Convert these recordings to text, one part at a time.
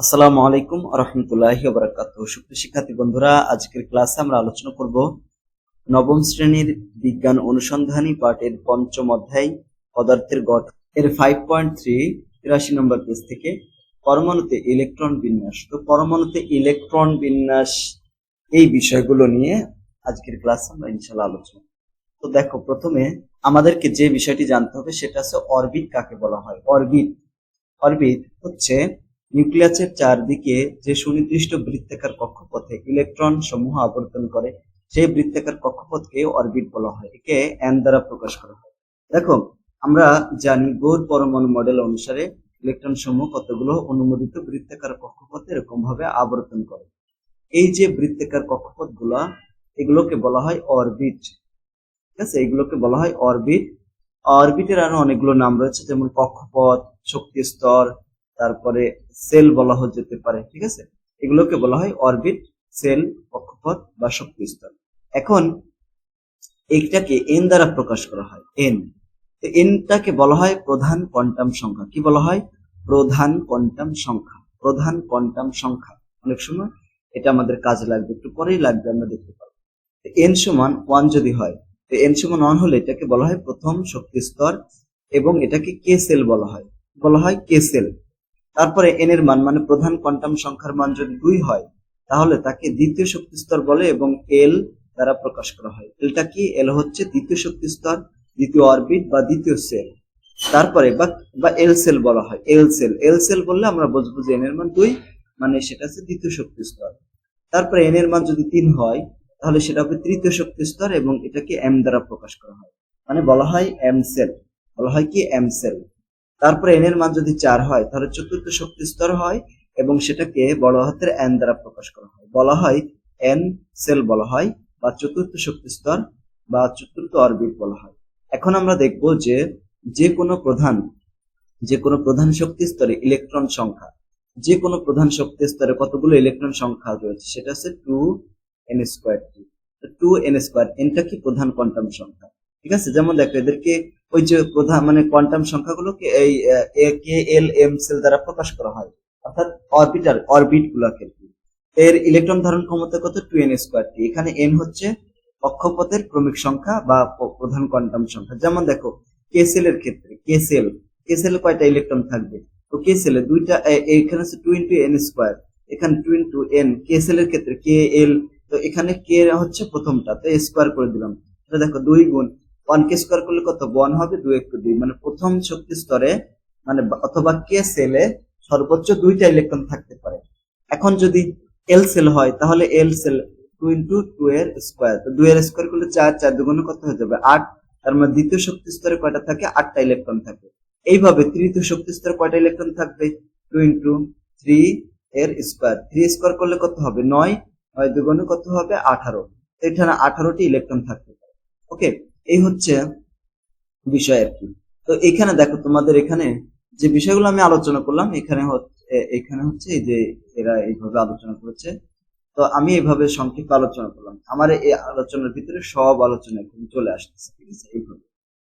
আসসালামু আলাইকুম রহমতুল্লাহি বারাকাত সুপ্রিয় শিক্ষার্থী বন্ধুরা, আজকের ক্লাসে আমরা আলোচনা করব নবম শ্রেণির বিজ্ঞান অনুসন্ধানী পাঠের পঞ্চম অধ্যায়, পদার্থের গঠন। এর ফাইভ পয়েন্ট থ্রি তিরাশি নম্বর পেজ থেকে পরমাণুতে ইলেকট্রন বিন্যাস। তো পরমাণুতে ইলেকট্রন বিন্যাস এই বিষয়গুলো নিয়ে আজকের ক্লাসে আমরা ইনশাল্লাহ আলোচনা তো দেখো, প্রথমে আমাদেরকে যে বিষয়টি জানতে হবে, সেটা হচ্ছে অরবিট কাকে বলা হয়? অরবিট। অরবিট হচ্ছে নিউক্লিয়াসের চারদিকে যে সুনির্দিষ্ট বৃত্তাকার কক্ষপথে ইলেকট্রন সমূহ আবর্তন করে, সেই বৃত্তাকার কক্ষপথকে অরবিট বলা হয়। একে এন দ্বারা প্রকাশ করা হয়। দেখো, আমরা জানি বোর পরমাণু মডেল অনুসারে ইলেকট্রন সমূহ কতগুলো অনুমোদিত বৃত্তাকার কক্ষপথে এরকম ভাবে আবর্তন করে। এই যে বৃত্তাকার কক্ষপথগুলা এগুলোকে বলা হয় অরবিট। ঠিক আছে? এগুলোকে বলা হয় অরবিট। অরবিটের আরও অনেকগুলো নাম রয়েছে, যেমন কক্ষপথ শক্তি স্তর তারপরে সেল বলা হয়ে যেতে পারে, ঠিক আছে? এগুলোকে বলা হয় অরবিট, সেল কক্ষপথ বা শক্তি স্তর এখন এইটাকে এন দ্বারা প্রকাশ করা হয় এন এনটাকে বলা হয় প্রধান কোয়ান্টাম সংখ্যা। কি বলা হয়? প্রধান কোয়ান্টাম সংখ্যা, প্রধান কোয়ান্টাম সংখ্যা। অনেক সময় এটা আমাদের কাজে লাগবে, একটু পরেই লাগবে, আমরা দেখতে পাবো। এন সমান ওয়ান যদি হয়, তো এন সমান ওয়ান হলে এটাকে বলা হয় প্রথম শক্তি স্তর এবং এটাকে কে সেল বলা হয়। বলা হয় কে সেল। তারপরে এন এর মান মানে প্রধান কোয়ান্টাম সংখ্যার মান যদি দুই হয়, তাহলে তাকে দ্বিতীয় শক্তি স্তর বলে এবং এল দ্বারা প্রকাশ করা হয়। এলটা কি? এল হচ্ছে দ্বিতীয় শক্তি স্তর, দ্বিতীয় অরবিট বা দ্বিতীয় সেল। তারপরে বা এল সেল বলা হয় এল সেল। এল সেল বললে আমরা বুঝব যে এন এর মান দুই মানে সেটা হচ্ছে দ্বিতীয় শক্তি স্তর। তারপরে এন এর মান যদি তিন হয়, তাহলে সেটা হবে তৃতীয় শক্তি স্তর এবং এটাকে এম দ্বারা প্রকাশ করা হয়। মানে বলা হয় এম সেল। বলা হয় কি? M sell. তারপরে এন এর মান যদি চার হয়, তাহলে চতুর্থ শক্তি স্তর হয় এবং সেটাকে বড় হাতের এন দ্বারা প্রকাশ করা হয়। বলা হয় এন সেল বলা হয় বা চতুর্থ শক্তি স্তর বা চতুর্থ অরবিট বলা হয়। এখন আমরা দেখব যে যে কোনো প্রধান, যে কোনো প্রধান শক্তি স্তরে ইলেকট্রন সংখ্যা, যে কোনো প্রধান শক্তি স্তরে কতগুলো ইলেকট্রন সংখ্যা রয়েছে, সেটা হচ্ছে টু এন স্কোয়ার টি টু এন স্কোয়ার এনটা কি প্রধান কোয়ান্টাম সংখ্যা? ঠিক আছে? যেমন দেখো, এদেরকে ওই যে প্রধান মানে কোয়ান্টাম সংখ্যাগুলোকে এই কে, এল, এম সেল দ্বারা প্রকাশ করা হয়। অর্থাৎ অরবিটার অরবিট গুলাকে। এর ইলেকট্রন ধারণ ক্ষমতা কত? টু এন স্কোয়ার টি। এখানে এন হচ্ছে কক্ষপথের ক্রমিক সংখ্যা বা প্রধান কোয়ান্টাম সংখ্যা। যেমন দেখো, কে সেলের ক্ষেত্রে, কে সেল, কে সেলে কয়টা ইলেকট্রন থাকবে? তো কে সেলে দুইটা এখানে হচ্ছে টু ইন্টু এন স্কোয়ার, এখানে টু ইন্টু এন। কে সেলের ক্ষেত্রে কে, এল, তো এখানে কে হচ্ছে প্রথমটা, তো স্কোয়ার করে দিলাম। তো দেখো, দুই গুণ ওয়ান কে স্কোয়ার করলে কত? ওয়ান হবে দুই একটু দুই। মানে প্রথম শক্তি স্তরে মানে অথবা কে সেলে সর্বোচ্চ দুইটা ইলেকট্রন থাকতে পারে। এখন যদি এল সেল হয়, তাহলে L shell two into two এর স্কোয়ার তো দুই এর স্কোয়ার করলে চার চার দুগুণে কত হয়ে যাবে? আট। তার মানে দ্বিতীয় শক্তি স্তরে কয়টা থাকে? আটটা ইলেকট্রন থাকে। এইভাবে তৃতীয় শক্তি স্তরে কয়টা ইলেকট্রন থাকবে? টু ইন্টু থ্রি এর স্কোয়ার থ্রি স্কোয়ার করলে কত হবে? নয়। নয় দুগুণে কত হবে? আঠারো। এখানে আঠারোটি ইলেকট্রন থাকতে পারে। ওকে এই হচ্ছে বিষয় আর কি। তো এখানে দেখো, তোমাদের এখানে যে বিষয়গুলো আমি আলোচনা করলাম, এখানে এখানে হচ্ছে এই যে এরা এইভাবে আলোচনা করেছে। তো আমি এইভাবে সংক্ষিপ্ত আলোচনা করলাম। আমার এই আলোচনার ভিতরে সব আলোচনা এখন চলে আসতেছে, ঠিক আছে, এইভাবে।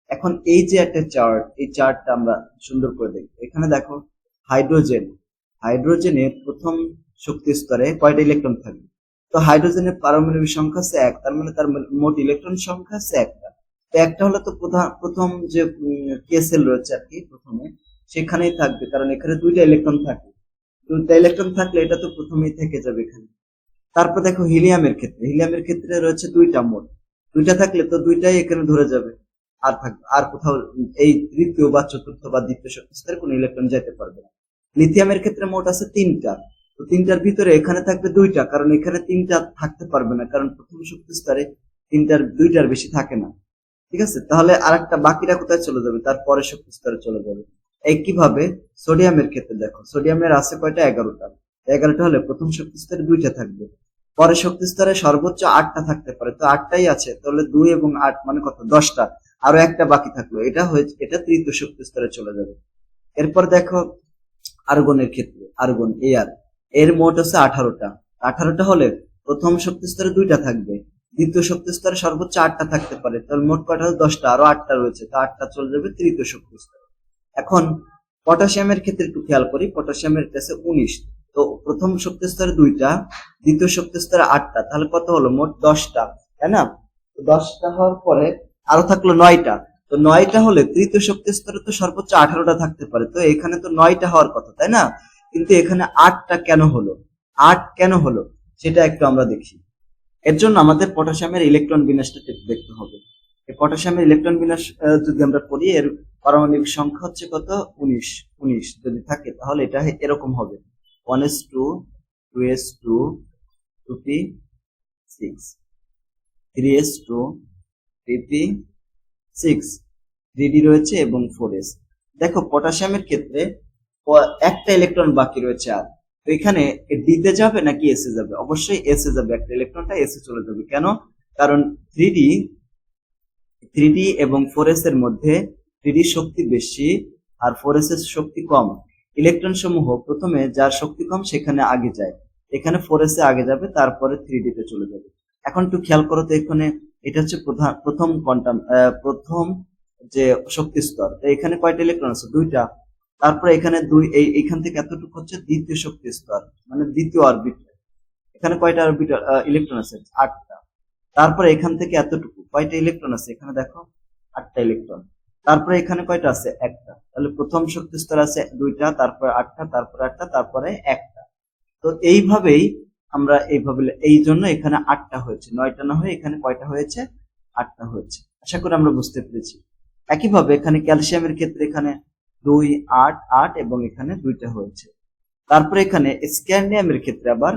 এখন এই যে একটা চার্ট, এই চার্টটা আমরা সুন্দর করে দেখব এখানে দেখো, হাইড্রোজেন। হাইড্রোজেনের প্রথম শক্তি স্তরে কয়টা ইলেকট্রন থাকবে তো হাইড্রোজেনের পারমাণবিক সংখ্যা হচ্ছে এক, তার মানে তার মোট ইলেকট্রন সংখ্যা হচ্ছে একটা। একটা হলো তো প্রথম যে কেসেল রয়েছে আর কি প্রথমে, সেখানেই থাকবে। কারণ এখানে দুইটা ইলেকট্রন থাকে। দুইটা ইলেকট্রন থাকলে এটা তো প্রথমেই থেকে যাবে এখানে। তারপর দেখো হিলিয়ামের ক্ষেত্রে। হিলিয়ামের ক্ষেত্রে রয়েছে দুইটা মোট দুইটা থাকলে তো দুইটাই এখানে ধরে যাবে। আর থাকবে, আর কোথাও এই তৃতীয় বা চতুর্থ বা দ্বিতীয় শক্তি স্তরে কোনো ইলেকট্রন যেতে পারবে না। লিথিয়ামের ক্ষেত্রে মোট আছে তিনটা। তো তিনটার ভিতরে এখানে থাকবে দুইটা। কারণ এখানে তিনটা থাকতে পারবে না। কারণ প্রথম শক্তি স্তরে তিনটার, দুইটার বেশি থাকে না। ঠিক আছে? তাহলে আরেকটা বাকিরা কোথায় চলে যাবে? তারপরে শক্তি স্তরে চলে যাবে। একইভাবে সোডিয়ামের ক্ষেত্রে দেখো, সোডিয়ামের আছে কয়টা? এগারোটা। এগারোটা হলে প্রথম শক্তি স্তরে দুইটা থাকবে। পরে শক্তি স্তরে সর্বোচ্চ আটটা থাকতে পারে। তো আটটাই আছে, তাহলে দুই এবং আট মানে কত? দশটা। আরও একটা বাকি থাকল। এটা হয়েছে এটা তৃতীয় শক্তি স্তরে চলে যাবে। এরপর দেখো, আর্গনের ক্ষেত্রে, আর্গন এয়ার এর মোট হচ্ছে আঠারোটা। আঠারোটা হলে প্রথম শক্তি স্তরে দুইটা থাকবে। দ্বিতীয় শক্তি স্তরে সর্বোচ্চ আটটা থাকতে পারে। তাহলে মোট কয়টা? দশটা, আরও আটটা রয়েছে। তো আটটা চলে যাবে তৃতীয় শক্তি স্তরে এখন পটাশিয়ামের ক্ষেত্রে একটু খেয়াল করি। পটাশিয়ামের কাছে উনিশ। তো প্রথম শক্তি স্তরে দুইটা, দ্বিতীয় শক্তি স্তরে আটটা। তাহলে কত হলো? মোট দশটা, তাই না? দশটা হওয়ার পরে আরও থাকল নয়টা। তো নয়টা হলে তৃতীয় শক্তি স্তরে তো সর্বোচ্চ আঠারোটা থাকতে পারে। তো এখানে তো নয়টা হওয়ার কথা, তাই না? কিন্তু এখানে আটটা কেন হলো? আট কেন হলো? সেটা একটু আমরা দেখি। এর জন্য আমাদের পটাশিয়ামের ইলেকট্রন বিন্যাসটা দেখতে হবে। পটাশিয়ামের ইলেকট্রন বিন্যাস যদি আমরা করি, এর পারমাণবিক সংখ্যা হচ্ছে কত? উনিশ উনিশ। যদি থাকে, তাহলে এটা এরকম হবে। One S two two S two two P six three S two three P six three D রয়েছে এবং ফোর এস দেখো, পটাশিয়ামের ক্ষেত্রে একটা ইলেকট্রন বাকি রয়েছে আর তো এখানে ডিতে যাবে নাকি এসে যাবে? অবশ্যই এসে যাবে। একটা ইলেকট্রনটা এসে চলে যাবে। কেন? কারণ থ্রি ডি থ্রি ডি এবং ফোর এস এর মধ্যে থ্রি ডি শক্তি বেশি আর ফোর এস এর শক্তি কম। ইলেকট্রন সমূহ প্রথমে যার শক্তি কম সেখানে আগে যায়। এখানে ফোর এস এ আগে যাবে, তারপরে থ্রি ডি তে চলে যাবে। এখন একটু খেয়াল করো তো এখানে এটা হচ্ছে প্রধান প্রথম কোয়ান্টাম প্রথম যে শক্তি স্তর। এখানে কয়টা ইলেকট্রন আছে? দুইটা। তারপরে এখানে দুই, এই এখান থেকে এতটুকু হচ্ছে দ্বিতীয় শক্তি স্তর মানে দ্বিতীয় অরবিট এখানে কয়টা অরবিট ইলেকট্রন আছে, আটটা। তারপরে এখান থেকে এতটুকু, কয়টা ইলেকট্রন আছে? এখানে দেখো, আটটা ইলেকট্রন তারপরে এখানে কয়টা আছে? একটা। তাহলে প্রথম শক্তি স্তর আছে দুইটা, তারপরে আটটা তারপরে আটটা তারপরে একটা। তো এইভাবেই আমরা এইভাবে, এই জন্য এখানে আটটা হয়েছে। নয়টা না হয়ে এখানে কয়টা হয়েছে? আটটা হয়েছে। আশা করি আমরা বুঝতে পেরেছি। একইভাবে এখানে ক্যালসিয়ামের ক্ষেত্রে এখানে দুই আট আট এবং এখানে দুইটা হয়েছে। তারপরে এখানে স্ক্যান্ডিয়ামের ক্ষেত্রে আবার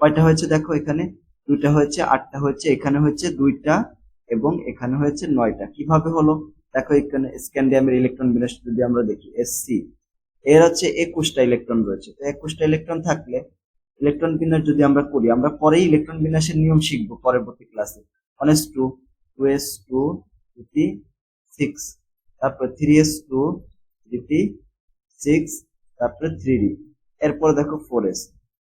কয়টা হয়েছে দেখো এখানে? দুইটা হয়েছে, আটটা হয়েছে, এখানে হয়েছে দুইটা এবং এখানে হয়েছে নয়টা। কীভাবে হলো? দেখো এখানে স্ক্যান্ডিয়ামের ইলেকট্রন বিন্যাস যদি আমরা দেখি, এসসি। এর হচ্ছে একুশটা ইলেকট্রন রয়েছে। তো একুশটা ইলেকট্রন থাকলে ইলেকট্রন বিন্যাস যদি আমরা করি, আমরা পরেই ইলেকট্রন বিন্যাসের নিয়ম শিখব পরবর্তী ক্লাসে। One S two two S two three six তারপর three S two three six তারপরে থ্রি ডি এরপরে দেখো ফোর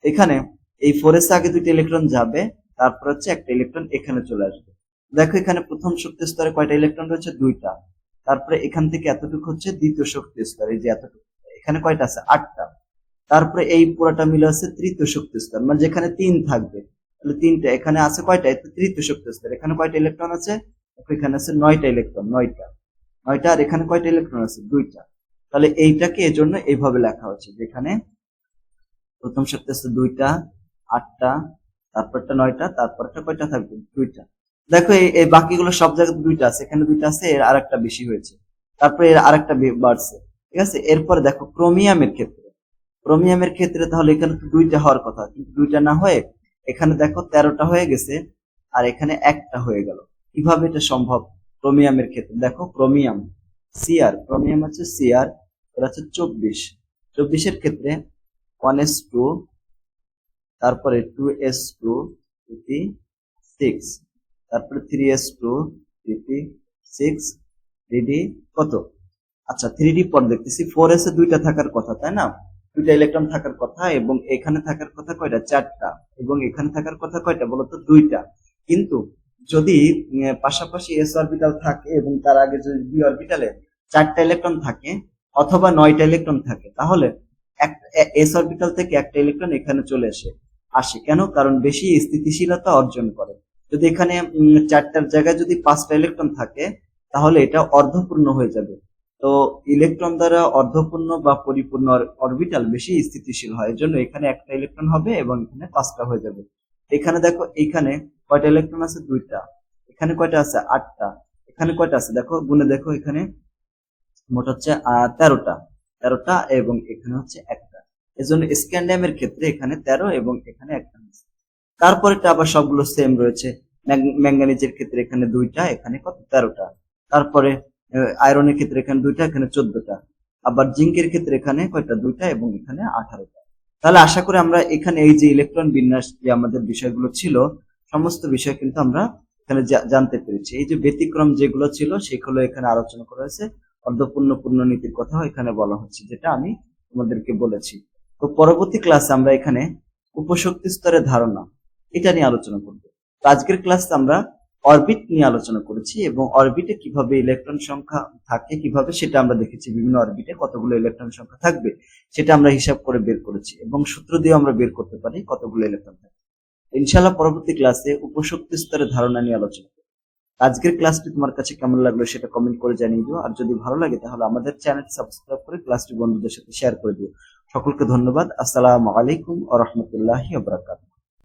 এখানে এই ফোর আগে দুইটা ইলেকট্রন যাবে, তারপর হচ্ছে একটা ইলেকট্রন এখানে চলে আসবে। দেখো এখানে প্রথম শক্তি স্তরে কয়টা ইলেকট্রন রয়েছে? দুইটা। তারপরে এখান থেকে এতটুকু হচ্ছে দ্বিতীয় শক্তি স্তর, এই যে এতটুকু। এখানে কয়টা আছে? আটটা। তারপরে এই পুরাটা মিলে আছে তৃতীয় শক্তি স্তর মানে যেখানে তিন থাকবে। তাহলে তিনটা, এখানে আছে কয়টা? তৃতীয় শক্তি স্তর। এখানে কয়টা ইলেকট্রন আছে? এখানে আছে নয়টা ইলেকট্রন নয়টা। নয়টা আর এখানে কয়টা ইলেকট্রন আছে? দুইটা। তাহলে এইটাকে এজন্য এইভাবে লেখা হচ্ছে যেখানে প্রথম আছে দুইটা, আটটা, তারপরটা নয়টা, তারপরটা কয়টা থাকবে? দুইটা। দেখো, এই বাকিগুলো সব জায়গায় দুইটা আছে, এখানে দুইটা আছে, এর আরেকটা বেশি হয়েছে। তারপরে এর আরেকটা বাড়ছে, ঠিক আছে? এরপরে দেখো, ক্রোমিয়ামের ক্ষেত্রে। ক্রোমিয়ামের ক্ষেত্রে তাহলে এখানে তো দুইটা হওয়ার কথা, কিন্তু দুইটা না হয়ে এখানে দেখো তেরোটা হয়ে গেছে, আর এখানে একটা হয়ে গেল। কীভাবে এটা সম্ভব? ক্রোমিয়ামের ক্ষেত্রে। দেখো, ক্রোমিয়াম। সিআর ক্রোমিয়াম হচ্ছে সিআর এটা হচ্ছে চব্বিশ। চব্বিশের ক্ষেত্রে ওয়ান এস টু তারপরে two S two three six তারপরে three S two three six three D কত? আচ্ছা থ্রি ডি পর দেখতেছি ফোর এস এ দুইটা থাকার কথা, তাই না? দুইটা ইলেকট্রন থাকার কথা এবং এখানে থাকার কথা কয়টা? চারটা এবং এখানে থাকার কথা কয়টা বলতো? দুইটা। কিন্তু যদি পাশাপাশি এস অরবিটাল থাকে এবং তার আগে যদি ডি অরবিটালে চারটা ইলেকট্রন থাকে অথবা নয়টা ইলেকট্রন থাকে, তাহলে এস অরবিটাল থেকে একটা ইলেকট্রন এখানে চলে আসে আসে। কেন? কারণ বেশি স্থিতিশীলতা অর্জন করে। যদি এখানে চারটার জায়গায় যদি পাঁচটা ইলেকট্রন থাকে, তাহলে এটা অর্ধপূর্ণ হয়ে যাবে। তো ইলেকট্রন দ্বারা অর্ধপূর্ণ বা পরিপূর্ণ অরবিটাল বেশি স্থিতিশীল হয়। এর জন্য এখানে একটা ইলেকট্রন হবে এবং এখানে পাঁচটা হয়ে যাবে। এখানে দেখো, এখানে কয়টা ইলেকট্রন আছে? দুইটা। এখানে কয়টা আছে? আটটা। এখানে কয়টা আছে? দেখো, গুনে দেখো, এখানে মোট হচ্ছে তেরোটা। তেরোটা এবং এখানে হচ্ছে একটা। এই এজন্য স্ক্যান্ডিয়ামের ক্ষেত্রে এখানে তেরো এবং এখানে একটা। তারপরেটা আবার সবগুলো সেম রয়েছে। ম্যাঙ্গানিজের ক্ষেত্রে এখানে দুইটা, এখানে কত? তেরোটা। তারপরে আয়রনের ক্ষেত্রে এখানে দুইটা, এখানে চোদ্দটা। আবার জিঙ্কের ক্ষেত্রে এখানে কয়টা? দুইটা এবং এখানে আঠারোটা। তাহলে আশা করি আমরা এখানে এই যে ইলেকট্রন বিন্যাস যে আমাদের বিষয়গুলো ছিল, সমস্ত বিষয় কিন্তু আমরা এখানে জানতে পেরেছি। এই যে ব্যতিক্রম যেগুলো ছিল, সেগুলো এখানে আলোচনা করা হয়েছে। অর্ধপূর্ণ পূর্ণ নীতির কথাও এখানে বলা হচ্ছে, যেটা আমি তোমাদেরকে বলেছি। তো পরবর্তী ক্লাসে আমরা এখানে উপশক্তি স্তরের ধারণা, এটা নিয়ে আলোচনা করব। আজকের ক্লাসে আমরা অরবিট নিয়ে আলোচনা করেছি এবং অরবিটে কীভাবে ইলেকট্রন সংখ্যা থাকে, কীভাবে সেটা আমরা দেখেছি বিভিন্ন অরবিটে কতগুলো ইলেকট্রন সংখ্যা থাকবে, সেটা আমরা হিসাব করে বের করেছি এবং সূত্র দিয়ে আমরা বের করতে পারি কতগুলো ইলেকট্রন থাকবে। ইনশাআল্লাহ পরবর্তী ক্লাসে উপশক্তি স্তরের ধারণা নিয়ে আলোচনা করব। আজকের ক্লাসটি তোমার কাছে কেমন লাগল সেটা কমেন্ট করে জানিয়ে দিও। আর যদি ভালো লাগে তাহলে আমাদের চ্যানেল সাবস্ক্রাইব করে ক্লাসটি বন্ধুদের সাথে শেয়ার করে দিও। সকলকে ধন্যবাদ। আসসালামু আলাইকুম আ রহমতুল্লাহি